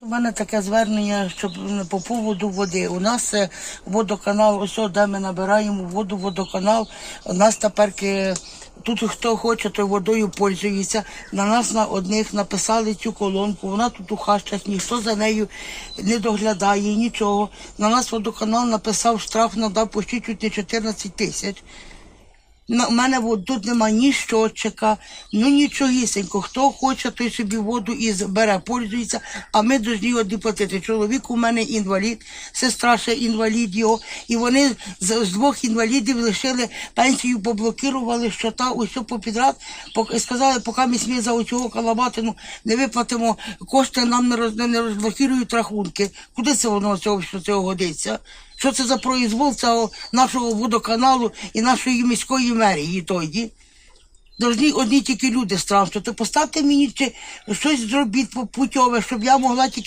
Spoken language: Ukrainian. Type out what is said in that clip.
У мене таке звернення, щоб по поводу води. У нас е, водоканал, ось де ми набираємо воду, водоканал. У нас тепер е, тут хто хоче, той водою пользується. На нас на одних написали цю колонку. Вона тут у хащах, ніхто за нею не доглядає, нічого. На нас водоканал написав штраф, надав не 14 тисяч. У мене от, тут нема ні щотчика, ну нічогісенько. Хто хоче, той собі воду і бере, пользується, а ми повинні одні платити. Чоловік у мене інвалід, сестра ще інвалід його, і вони з, з двох інвалідів лишили пенсію, поблокували щота, усе попідряд, пок- сказали, поки ми смі за оцього калабатину не виплатимо кошти, нам не, роз, не розблокують рахунки. Куди це воно цього, що цього годиться? Що це за произвол цього нашого водоканалу і нашої міської мерії тоді? Должні одні тільки люди странствувати. Поставте мені щось зробіть попутьове, щоб я могла тільки.